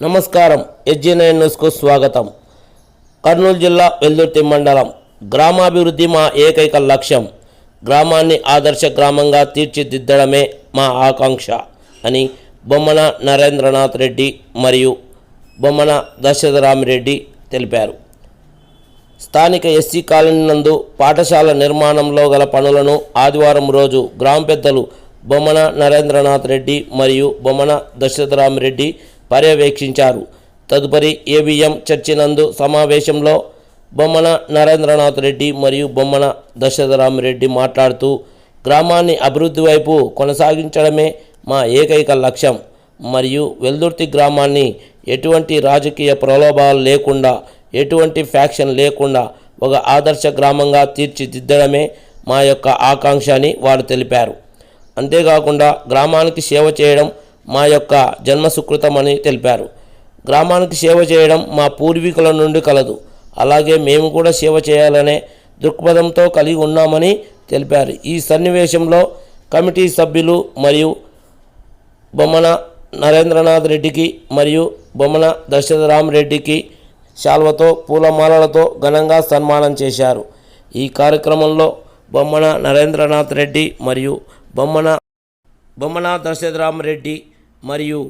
నమస్కారం. SG nine న్యూస్కు స్వాగతం. కర్నూలు జిల్లా వెల్దుర్తి మండలం. గ్రామాభివృద్ధి మా ఏకైక లక్ష్యం. గ్రామాన్ని ఆదర్శ గ్రామంగా తీర్చిదిద్దడమే మా ఆకాంక్ష అని బొమ్మన నరేంద్రనాథ్ రెడ్డి మరియు బొమ్మన దశరథరామిరెడ్డి తెలిపారు. స్థానిక ఎస్సీ కాలనీ నందు పాఠశాల నిర్మాణంలో గల పనులను ఆదివారం రోజు గ్రామ పెద్దలు బొమ్మన నరేంద్రనాథ్ రెడ్డి మరియు బొమ్మన దశరథరామిరెడ్డి పర్యవేక్షించారు. తదుపరి ఏబిఎం చర్చినందు సమావేశంలో బొమ్మన నరేంద్రనాథ్ రెడ్డి మరియు బొమ్మన దశరథరామిరెడ్డి మాట్లాడుతూ గ్రామాన్ని అభివృద్ధి వైపు కొనసాగించడమే మా ఏకైక లక్ష్యం. మరియు వెల్దుర్తి గ్రామాన్ని ఎటువంటి రాజకీయ ప్రలోభాలు లేకుండా ఎటువంటి ఫ్యాక్షన్ లేకుండా ఒక ఆదర్శ గ్రామంగా తీర్చిదిద్దడమే మా యొక్క ఆకాంక్ష అని వారు తెలిపారు. అంతేకాకుండా గ్రామానికి సేవ చేయడం మా యొక్క జన్మ సుకృతమని తెలిపారు. గ్రామానికి సేవ చేయడం మా పూర్వీకుల నుండి కలదు. అలాగే మేము కూడా సేవ చేయాలనే దృక్పథంతో కలిగి ఉన్నామని తెలిపారు. ఈ సన్నివేశంలో కమిటీ సభ్యులు మరియు బొమ్మన నరేంద్రనాథ్ రెడ్డికి మరియు బొమ్మన దశరథరామ్ రెడ్డికి శాల్వతో పూలమాలలతో ఘనంగా సన్మానం చేశారు. ఈ కార్యక్రమంలో బొమ్మన నరేంద్రనాథ్ రెడ్డి మరియు బొమ్మన బొమ్మన దశరథరామ్ రెడ్డి మరియు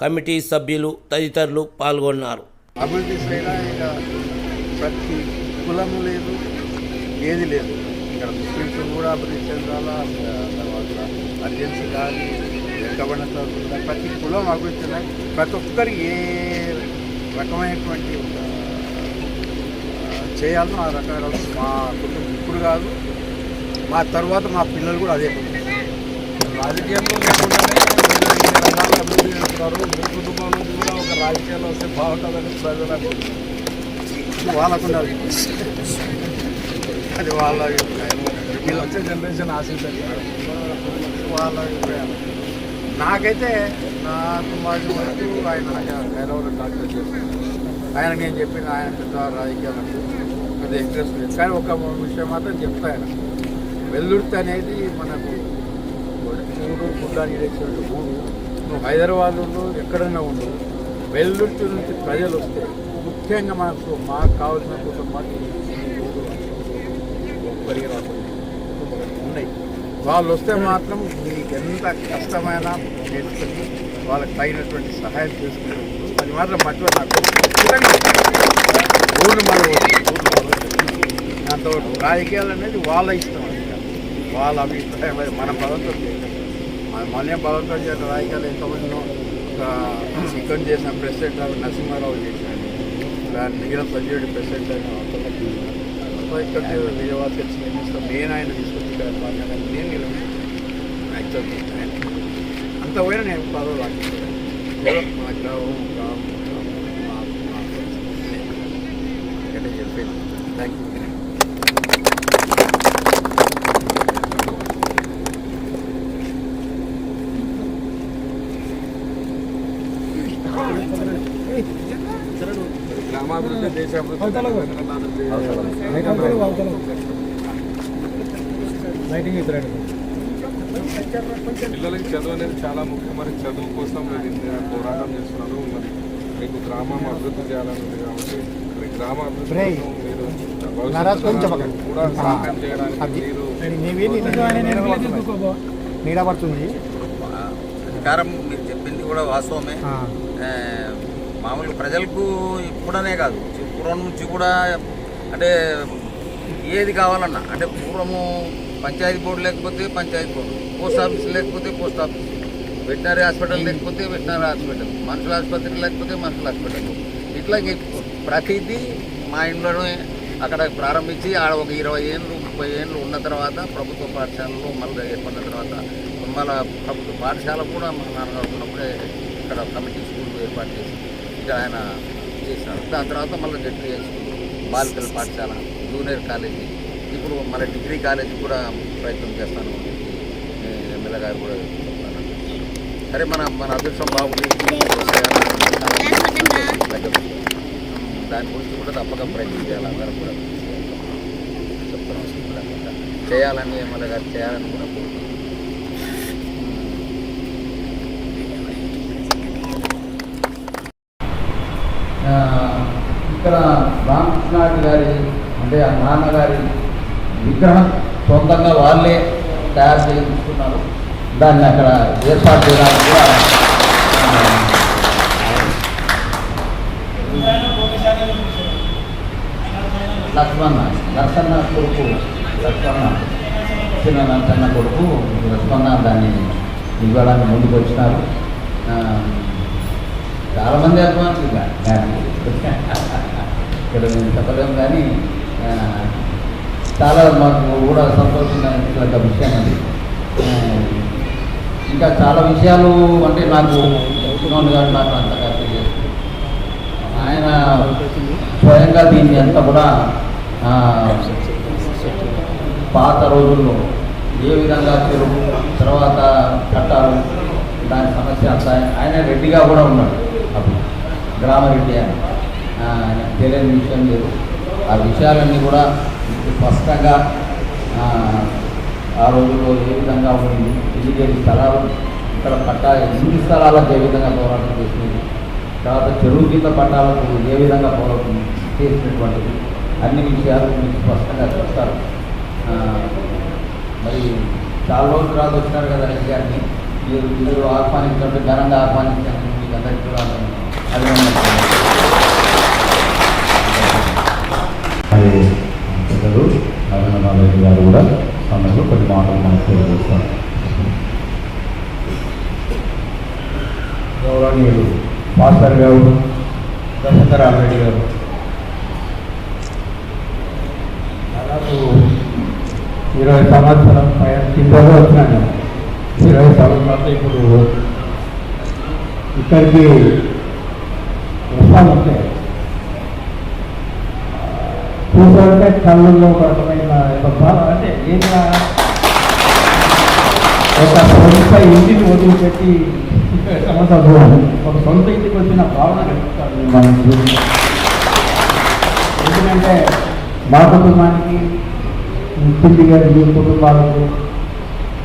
కమిటీ సభ్యులు తదితరులు పాల్గొన్నారు. అభివృద్ధి ప్రతి కులము లేదు ఏది లేదు. ఇక్కడ ముస్లిమ్స్ కూడా అభివృద్ధి చెందాలా తర్వాత అర్జెన్సీ కానీ వెనుకబడిన కానీ ప్రతి కులం అభివృద్ధి చెందాలి. ప్రతి ఒక్కరికి ఏ రకమైనటువంటి చేయాలో ఆ రకాల మా కుటుంబం ఇప్పుడు కాదు. మా తర్వాత మా పిల్లలు కూడా అదే రాజకీయంలో ఏదైనా అభివృద్ధి చేస్తున్నారు మీ కుటుంబం నుంచి కూడా ఒక రాజకీయాలు వస్తే బాగుంటుందని ప్రజలకు ఇది వాళ్ళకు ఉండాలి అది వాళ్ళ అభిప్రాయం వీళ్ళు వచ్చే జనరేషన్ ఆశించారు వాళ్ళ అభిప్రాయం నాకైతే నా కుమారుడు వరకు ఆయన గైరవ డాక్టర్ చేశారు ఆయన నేను చెప్పిన ఆయన పెద్ద రాజకీయాలకు పెద్ద ఇంట్రెస్ట్ లేదు. కానీ ఒక విషయం మాత్రం చెప్తా ఆయన. వెల్లుర్తి అనేది మనకు మూడు గుడ్డాన్ని వేసినట్టు మూడు నువ్వు హైదరాబాద్ ఉండు ఎక్కడైనా ఉండు వెల్లుర్తి నుంచి ప్రజలు వస్తే ముఖ్యంగా మనకు మాకు కావాల్సిన కుటుంబానికి ఒక్కరికి రాకుండా ఉన్నాయి. వాళ్ళు వస్తే మాత్రం మీకు ఎంత కష్టమైన చేసుకుని వాళ్ళకి తగినటువంటి సహాయం చేసుకుంటారు అది మాత్రం మధ్యలో నాకు. ఖచ్చితంగా ఊరు మన రాజకీయాలు అనేది వాళ్ళ ఇష్టం అది వాళ్ళ అభిప్రాయం మన పదంతో చేయలేదు. మన మనే బలంతో చేసిన రాజకీయాలు ఎంతమందినో ఒక చికెన్ చేసిన ప్రెసిడెంట్ రావు నరసింహారావు చేశాడు దాని మిగిలిన సంజయుడి ప్రెసిడెంట్ అయిన ఇక్కడ విజయవాడ తెలిసి నేను నేను ఆయన తీసుకొచ్చి ఇక్కడ నేను నిలబడి యాక్చువల్ అంత పోయినా నేను పదవి రాకపోయాను. మా గ్రామం గ్రామం మా మా చెప్పేది. థ్యాంక్ యూ గ్రామాభివృద్ధి దేశాభివృద్ధి పిల్లలకి చదువు అనేది చాలా ముఖ్యం. మరి చదువు కోసం మీరు ఇంత పోరాటం చేస్తున్నారు. మరి మీకు గ్రామం అభివృద్ధి చేయాలని ఉంది కాబట్టి మరి గ్రామ అభివృద్ధి మీరు. కూడా సహాయం చేయడానికి మీరు ప్రకారం మీరు చెప్పింది కూడా వాస్తవమే. ఆ, మామూలు ప్రజలకు ఇప్పుడనే కాదు. పూర్వం నుంచి కూడా అంటే ఏది కావాలన్నా అంటే పూర్వము పంచాయతీ బోర్డు లేకపోతే పంచాయతీ బోర్డు పోస్ట్ ఆఫీస్ లేకపోతే పోస్ట్ ఆఫీస్ వెటనరీ హాస్పిటల్ లేకపోతే వెటనరీ హాస్పిటల్ మనుషుల ఆసుపత్రి లేకపోతే మనుషుల హాస్పిటల్ ఇట్లా ప్రతిదీ మా ఇంట్లోనే అక్కడ ప్రారంభించి ఆడ ఒక ఇరవై ఏళ్ళు ముప్పై ఏళ్ళు ఉన్న తర్వాత ప్రభుత్వ పాఠశాలలో మళ్ళీ ఏర్పడిన తర్వాత మళ్ళీ ప్రభుత్వ పాఠశాల కూడా మా నాన్నగారు ఉన్నప్పుడే ఇక్కడ కమిటీ స్కూల్ ఏర్పాటు చేసి ఇక్కడ ఆయన చేసినారు. దాని తర్వాత మళ్ళీ జడ్పీ హై బాలికల పాఠశాల జూనియర్ కాలేజీ. ఇప్పుడు మళ్ళీ డిగ్రీ కాలేజీ కూడా ప్రయత్నం చేస్తాను. ఎమ్మెల్యే గారు కూడా చెప్తాను సరే మన మన అదృష్టం బాగుంది. దాని గురించి కూడా తప్పక ప్రయత్నం చేయాలి. అందరం కూడా చెప్తాను చేయాలని ఎమ్మెల్యే గారు చేయాలని కూడా ఇక్కడ నానాటి గారి అంటే ఆ నాన్నగారి విగ్రహం సొంతంగా వాళ్ళే తయారు చేయించుకున్నారు దాన్ని అక్కడ ఏర్పాటు చేయడానికి కూడా లక్ష్మణ లక్ష్మణ కొడుకు లక్ష్మణ చిన్న లక్ష్మణ కొడుకు లక్ష్మణ దాన్ని ఇవ్వడానికి ముందుకు వచ్చినారు. చాలామంది అభిమానులు ఇక ఇక్కడ మేము చెప్పలేము కానీ చాలా మాకు కూడా సంతోషంగా విషయం అది. ఇంకా చాలా విషయాలు అంటే నాకు చెప్తున్నాను కానీ నాకు అంతగా తెలియదు. ఆయన స్వయంగా దీన్ని అంతా కూడా పాత రోజుల్లో ఏ విధంగా చెరువు తర్వాత చట్టాలు దాని సమస్య అంతా ఆయన- ఆయన రెడ్డిగా కూడా ఉన్నాడు. అప్పుడు గ్రామరెడ్డి అని తెలియని విషయం లేదు. ఆ విషయాలన్నీ కూడా స్పష్టంగా ఆ, రోజుల్లో ఏ విధంగా ఉంది ఇల్లీగల్ స్థలాలు ఇక్కడ పట్టా ఎన్ని స్థలాలకు ఏ విధంగా పోరాటం చేసింది తర్వాత చెరువు కింద పట్టాలకు ఏ విధంగా పోరాటం చేసినటువంటిది అన్ని విషయాలు మీకు స్పష్టంగా చెప్తారు. మరి చాలా రోజుల తర్వాత వచ్చినారు కదా రెడ్డి గారిని మీరు మీరు ఆహ్వానించండి ఘనంగా ఆహ్వానించండి మీకు అందరికీ కూడా మరి పెద్దలు నరేంద్రనాథ్ రెడ్డి గారు కూడా సమయంలో కొన్ని మాటలు మనకు తెలియజేస్తారు. గౌరవనీయులు మాస్టర్ గారు దశరథరామరెడ్డి గారు. దాదాపు ఇరవై సంవత్సరం పైన కిందలో వచ్చినాను ఇరవై సంవత్సరాలు ఇప్పుడు ఇక్కడికి వస్తాను చూస్తుంటే కళ్ళల్లో ఒక రకమైన అంటే ఏదైనా ఒక సొంత ఇంటిని వదిలిపెట్టి సంవత్సరం ఒక సొంత ఇంటికి వచ్చిన భావన కలుగుతారు మనం ఎందుకంటే మా కుటుంబానికి ఇంటికి గారి మీ కుటుంబాలకు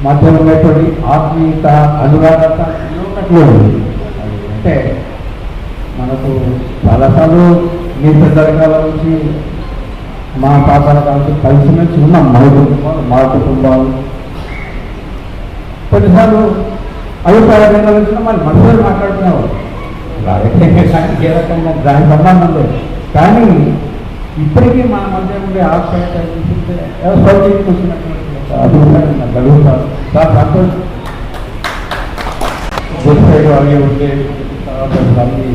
మధ్య ఉన్నటువంటి ఆత్మీయత అనురాగత ఒకటి అంటే మనకు చాలాసార్లు మీ పెద్ద కాలం నుంచి మా పాపాల కాలం కలిసి నుంచి ఉన్నాం మా కుటుంబాలు మా కుటుంబాలు. కొన్నిసార్లు అభిప్రాయాలు కలిసిన మరి మనుషులు మాట్లాడుతున్నారు. రాజకీయంగా ఏ రకంగా దాని సంబంధం లేదు కానీ ఇప్పటికీ మన మధ్య ఉండే ఆప్యాయత చూస్తుంటే సౌకర్యం వచ్చినటువంటి అభిప్రాయం నాకు కలుగుతారు. చాలా సంతోషం. వెబ్సైట్ అవి ఉంటే తర్వాత అన్ని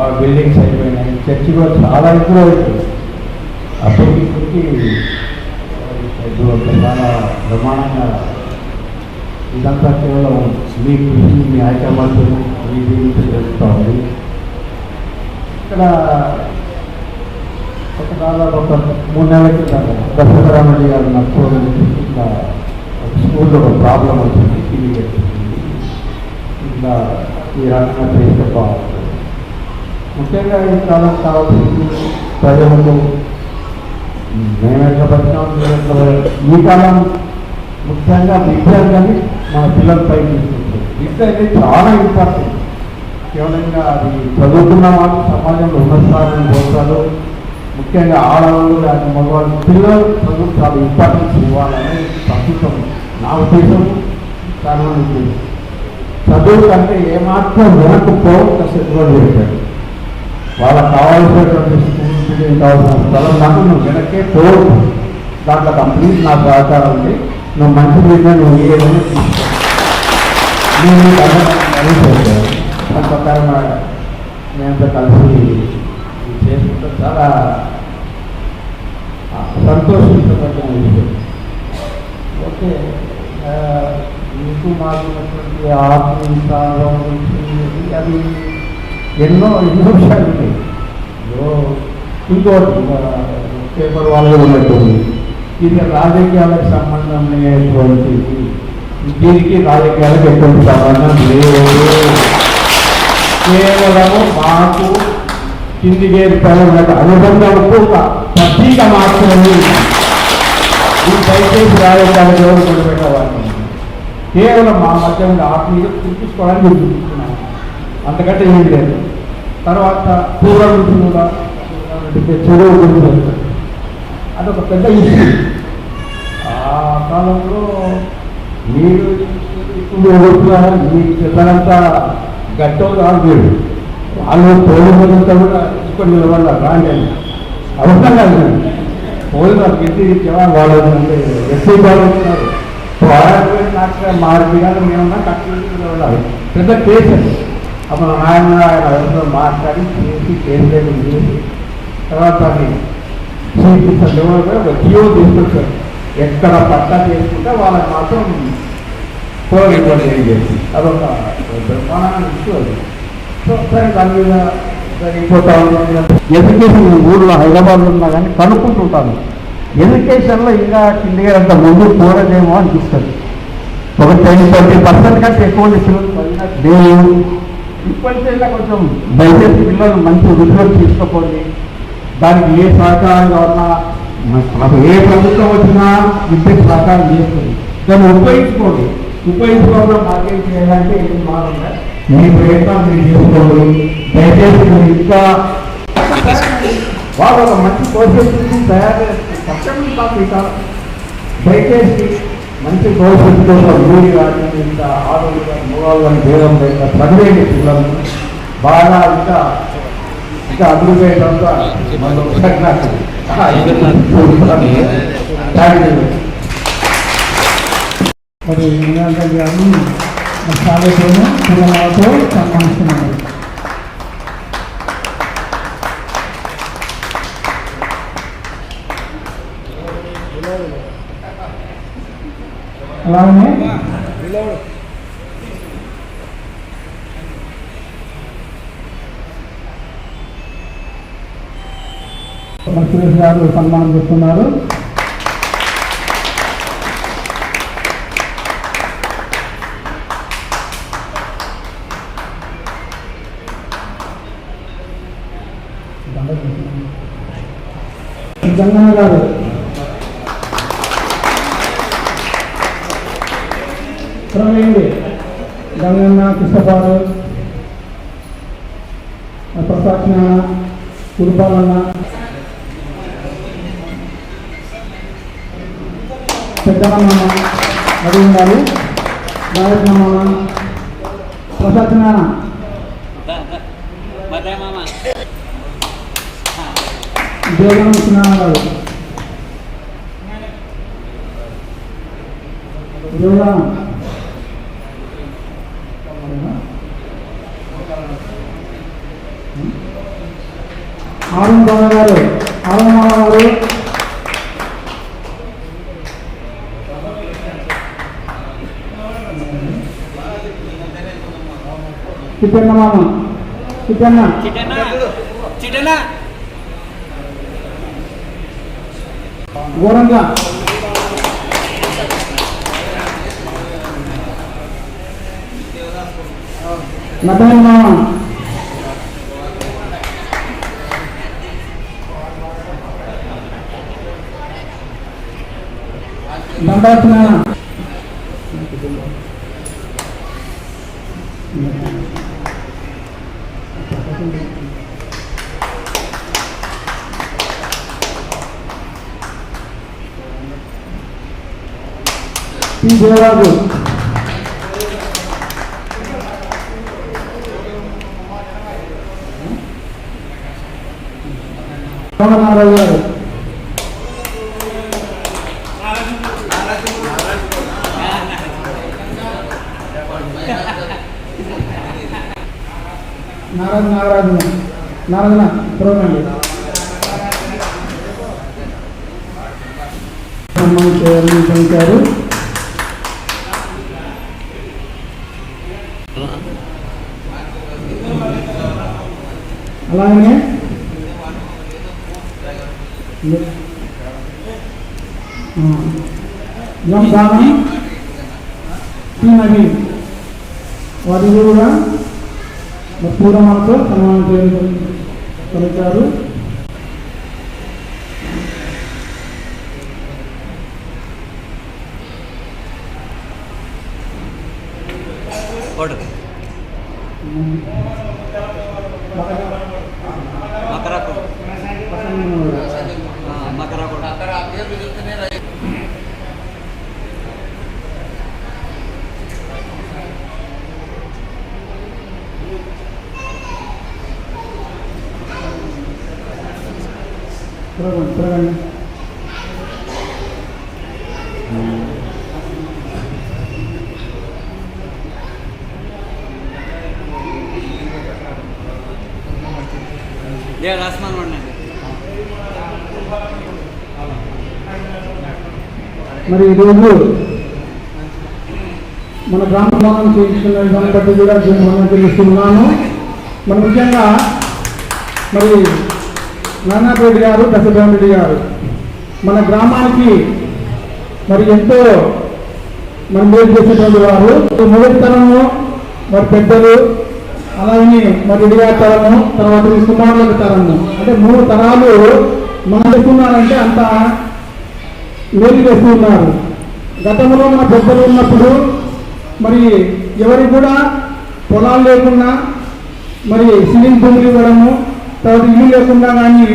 ఆ బిల్డింగ్స్ అయిపోయినాయి. చర్చి కూడా చాలా ఎక్కువ అయిపోయింది. అప్పటికి ఇప్పటికి చాలా ప్రమాణంగా ఇదంతా కేవలం మీ కృషి మీ ఐకమత్యం మీ దీనికి తెలుస్తూ ఉంది ఇక్కడ ఒక దాదాపు ఒక మూడు నెలల క్రితం దశరథరామరెడ్డి గారు నాకు చూడండి ఇట్లా ఒక స్కూల్లో ఒక ప్రాబ్లం వచ్చింది టీవీ ఇట్లా ఈ రకంగా చేస్తే బాగుంటుంది. ముఖ్యంగా ఈ కాలం కావాల్సింది ప్రజలకు మేము ఎట్లా బతికాం ఈ కాలం ముఖ్యంగా విద్యార్థి మన పిల్లలపై తీసుకుంటుంది. విద్య అనేది చాలా ఇంపార్టెంట్ కేవలంగా అది చదువుకున్న వాళ్ళు సమాజంలో ఉన్న పోతారు. ముఖ్యంగా ఆడవాళ్ళు లేక మగవాళ్ళు పిల్లలు చదువు చాలా ఇంపార్టెన్స్ ఇవ్వాలని ప్రస్తుతం నా ఉద్దేశం. చాలా ఉద్దేశం చదువు కంటే ఏమాత్రం వెనకపోవడం కష్టంగా పెట్టాడు వాళ్ళకు కావాల్సినటువంటి స్కూల్ బిల్డింగ్ కావాల్సిన స్థలం నాకు నువ్వు వెనక్కే పోవు దాంట్లో కంప్లీట్ నాకు సహకారం ఉంది నువ్వు మంచి బిడ్డ నువ్వు ఏదైనా తీసుకో దాని ప్రకారం మేమంతా కలిసి చేసుకుంటే చాలా ఆ, సంతోషించబడిన విషయం ఓకే మీకు మాకు ఉన్నటువంటి గురించి అది ఎన్నో ఎన్నో విషయాలు ఉన్నాయి ఏదో ఇంకోటి పేపర్ వాళ్ళు ఉన్నట్టుంది. ఇది రాజకీయాలకు సంబంధం లేనటువంటిది దీనికి రాజకీయాలకు ఎటువంటి సంబంధం లేదు. కేవలము మాకు కింది వేరు పైన అనుబంధం ఒక ప్రతీక మాత్రమే. ఈ దయచేసి రాజకీయాలు ఎవరు కొనిపెట్టేవాడిని కేవలం మా మధ్య ఉన్న ఆత్మీయ చూపించుకోవడానికి చూపిస్తున్నాను అంతకంటే ఏం లేదు. తర్వాత పూర్వం నుంచి కూడా అంటే చదువు గురించి అదొక పెద్ద ఇష్యూ ఆ కాలంలో మీరు ఇప్పుడు ఎవరుతున్నారా మీ పిల్లలంతా గట్టోలు కాదు మీరు వాళ్ళు తోడు కూడా ఇక్కడ నిలబడ రాండి అని. అవసరం కాదు. పోయి వాళ్ళు గట్టి ఇచ్చేవా వాళ్ళు అంటే ఎస్సీ వాళ్ళు ఉన్నారు నాకు మారుతి కానీ మేమన్నా కట్టి నిలబడాలి పెద్ద కేసు అప్పుడు ఆయన ఆయన ఎవరితో మాట్లాడి చేసి కేసు చేసి తర్వాత అది చూపించారు ఒక జియో తీసుకొచ్చారు ఎక్కడ పట్టా చేసుకుంటే వాళ్ళకి మాత్రం పోరాడి చేసి అదొక బ్రహ్మాండ ఇష్యూ అది. సో సరే దాని మీద ఎడ్యుకేషన్ ఊళ్ళో హైదరాబాద్లో ఉన్నా కానీ కనుక్కుంటుంటాను ఎడ్యుకేషన్లో ఇంకా కిందిగా అంత ముందు పోరదేమో అనిపిస్తుంది. ఒక టెన్ ట్వంటీ పర్సెంట్ కంటే ఎక్కువ మంది పిల్లలు లేవు. కొంచెం దయచేసి పిల్లలు మంచి వృద్ధిలో తీసుకోపోండి. దానికి ఏ సహకారం కావాలన్నా ఏ ప్రభుత్వం వచ్చినా విద్యుత్ సహకారం చేస్తుంది. దాన్ని ఉపయోగించుకోండి. ఉపయోగించుకోవడం మాకేం చేయాలంటే ఏం బాగుందా మీ ప్రయత్నం మీరు చేసుకోండి. దయచేసి మీరు ఇంకా వాళ్ళు ఒక మంచి భవిష్యత్తు తయారు చేస్తారు పక్షం కాదు దయచేసి మంచి భవిష్యత్తు కోసం మీరు కానీ ఇంకా ఆడవాళ్ళు మూలాలు కానీ భేదం లేక చదివేది పిల్లలను. బాగా ఇంకా ఇంకా అభివృద్ధి అయ్యేటంతా మనం మరి నిరంజన్ గారిని సాగతోనూ పిల్లలతో సన్మానిస్తున్నాను అలానే సురేష్ గారు సన్మానం చేస్తున్నారు. జంగన్న గారు. గంగన్న కృష్ణపాడు ప్రసాద్ కురుపాలన్న పెద్దమ్మ అది ఉండాలి. రాజమ్మ ప్రసాద్ నాన్న. దేవనం నాన్న గారు. దేవనం ఆరుణ్ బాబు గారు ఆరుణ్ బాబు గారు. చిట్టన్న మామ. చిట్టన్న. ఘోరంగా నటన మామ. దండార్చన İyi günler. అలాగే ఎం దానం టి నవీన్ వారి కూడా పూర్వమాలతో సన్మానం చేయడం కలిగారు అక్కడ ఆ పేర్లు చెప్తేనే రైతు తిరగండి తిరగండి మరి ఈరోజు మన గ్రామ భవనం చేయించుకున్న దాన్ని బట్టి కూడా మనం తెలుస్తున్నాను మన ముఖ్యంగా మరి నానారెడ్డి గారు దశరామరెడ్డి గారు. మన గ్రామానికి మరి ఎంతో మరి మేలు చేసేటువంటి వారు. మొదటి తరము మరి పెద్దలు అలాగే మరి ఇడిగా తరము తర్వాత కుమారుల తరము అంటే మూడు తరాలు మనం చెప్తున్నారంటే అంత మేలు చేస్తున్నారు గతంలో మన పెద్దలు ఉన్నప్పుడు మరి ఎవరికి కూడా పొలాలు లేకుండా మరి సిలింగ్ భూములు ఇవ్వడము తర్వాత ఇల్లు లేకుండా కానీ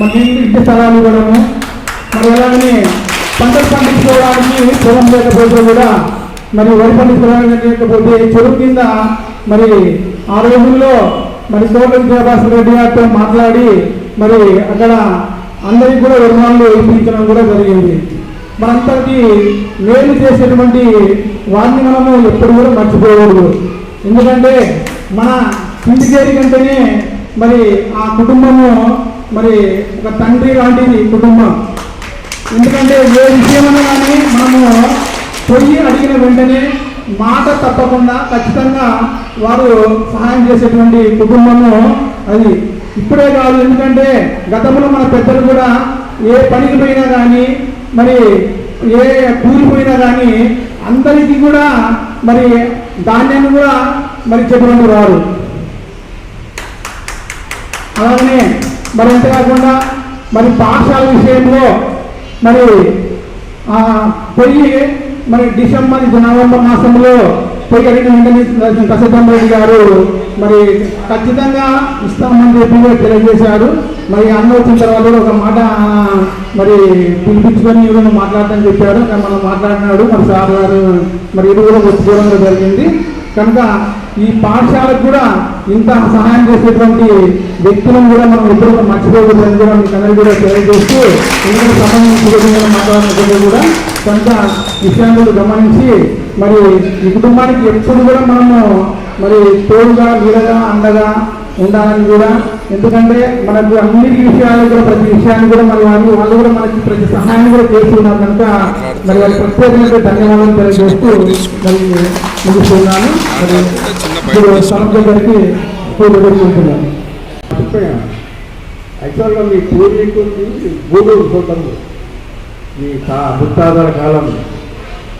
మరి ఇల్లు ఇంటి స్థలాలు ఇవ్వడము మరి అలాగనే పంటలు పండించుకోవడానికి పొలం లేకపోతే కూడా మరి వరి పండించుకోవడానికి లేకపోతే చెరువు కింద మరి ఆ రోజుల్లో మరి తోట విజయభాస్కర్ రెడ్డి గారితో మాట్లాడి మరి అక్కడ అందరికి కూడా రుణాలు ఇప్పించడం కూడా జరిగింది. మనందరికీ మేలు చేసేటువంటి వారిని మనము ఎప్పుడు కూడా మర్చిపోకూడదు. ఎందుకంటే మన ఇంటి చేరికంటేనే మరి ఆ కుటుంబము మరి ఒక తండ్రి లాంటిది కుటుంబం. ఎందుకంటే ఏ విషయమైనా కానీ మనము పొయ్యి అడిగిన వెంటనే మాట తప్పకుండా ఖచ్చితంగా వారు సహాయం చేసేటువంటి కుటుంబము అది. ఇప్పుడే కాదు ఎందుకంటే గతంలో మన పెద్దలు కూడా ఏ పనికి పోయినా కానీ మరి ఏ కూలిపోయినా కానీ అందరికీ కూడా మరి ధాన్యాన్ని కూడా మరి చెప్పినట్టు వారు అలాగనే మరి అంతేకాకుండా మరి పాఠశాల విషయంలో మరి పెళ్ళి మరి డిసెంబర్ నవంబర్ మాసంలో పొయ్యి అడిగిన వెంటనే కసితం రెడ్డి గారు మరి ఖచ్చితంగా ఇస్తామని చెప్పి తెలియజేశారు. మరి అన్న వచ్చిన తర్వాత ఒక మాట మరి పిలిపించుకొని ఈరోజు మాట్లాడటం చెప్పారు. మనం మాట్లాడినాడు మరి సార్ గారు మరి ఇది కూడా ఒప్పుకోవడం జరిగింది. కనుక ఈ పాఠశాలకు కూడా ఇంత సహాయం చేసేటువంటి వ్యక్తులను కూడా మనం ఎప్పుడు కూడా మర్చిపోకూడదని కూడా మీకు అందరికీ కూడా తెలియజేస్తూ ఎందుకంటే సంబంధించిన మాట్లాడినప్పుడు కూడా కొంత విషయాన్ని గమనించి మరి ఈ కుటుంబానికి ఎప్పుడు కూడా మనము మరి తోడుగా నీడగా అండగా ఉండాలని కూడా ఎందుకంటే మనకు అన్ని విషయాలు కూడా ప్రతి విషయాన్ని కూడా మరి వాళ్ళు వాళ్ళు కూడా మనకి ప్రతి సహాయాన్ని కూడా చేస్తున్నారు కనుక మరి వారి ప్రత్యేకంగా ధన్యవాదాలు తెలియజేస్తూ మరి ముగిస్తున్నాను ఇప్పుడు సనత్ గారికి కోరుకుంటున్నాను యాక్చువల్గా మీ పూర్వీకులు గూడూరు కుటుంబం మీ ముత్తాతల కాలం.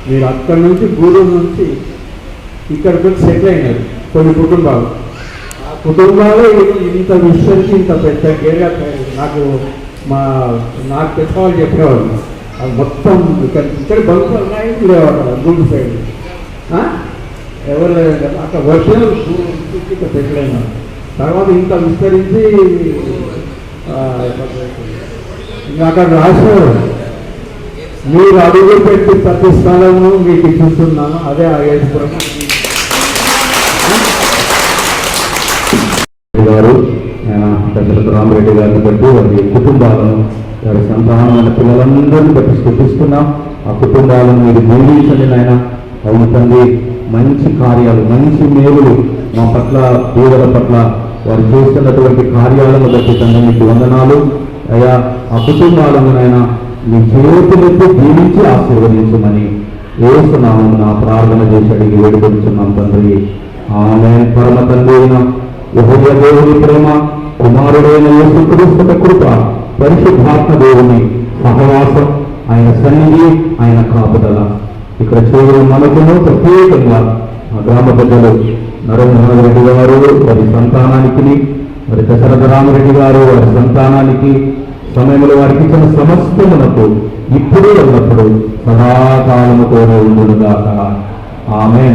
మీరు అక్కడి నుంచి గూడూరు నుంచి ఇక్కడికి వచ్చి సెటిల్ అయినారు కొన్ని కుటుంబాలు. ఆ కుటుంబాలు ఇంత విస్తరించి ఇంత పెద్ద ఏరియా నాకు మా నాకు పెద్దవాళ్ళు చెప్పేవాళ్ళు. అది మొత్తం ఇక్కడ ఇక్కడ బంకులు ఉన్నాయి? గూడూరు సైడ్? ఎవరు అక్కడ వర్షాలు ఇక్కడ తర్వాత ఇంత విస్తరించి ఇంకా అక్కడ రాశారు మీరు అడుగు పెట్టి ప్రతి స్థలము మీకు చూస్తున్నాను అదే ఆగేశ్వరం గారు దశరథ రామరెడ్డి గారిని బట్టి వారి కుటుంబాలను వారి సంతానమైన పిల్లలందరినీ బట్టి స్థుతిస్తున్నాం. ఆ కుటుంబాలను మీరు దీవించండి నాయన. అవును తండ్రి. మంచి కార్యాలు మంచి మేలులు మా పట్ల పేదల పట్ల వారు చేస్తున్నటువంటి కార్యాలను బట్టి తండ్రి మీకు వందనాలు. అయ్యా ఆ కుటుంబాలను మీ చేతులతో జీవించి ఆశీర్వదించమని వేస్తున్నాము నా ప్రార్థన చేసి అడిగి వేడుకొచ్చున్నాం తండ్రి. ఆమె పరమ తండ్రి అయిన యెహోవా దేవుని ప్రేమ కుమారుడైన యేసుక్రీస్తు కృప పరిశుద్ధాత్మ దేవుని సహవాసం ఆయన సన్నిధి ఆయన కాపుదల. ఇక్కడ చేరిన మనకును ప్రత్యేకంగా మా గ్రామ ప్రజలు నరేంద్ర రెడ్డి గారు వారి సంతానానికి మరి దశరథ రామరెడ్డి గారు వారి సంతానానికి సమయంలో వారికి ఇచ్చిన సమస్తమునకు ఇప్పుడు ఉన్నప్పుడు సదాకాలముతోనే ఉండుగాక ఆమె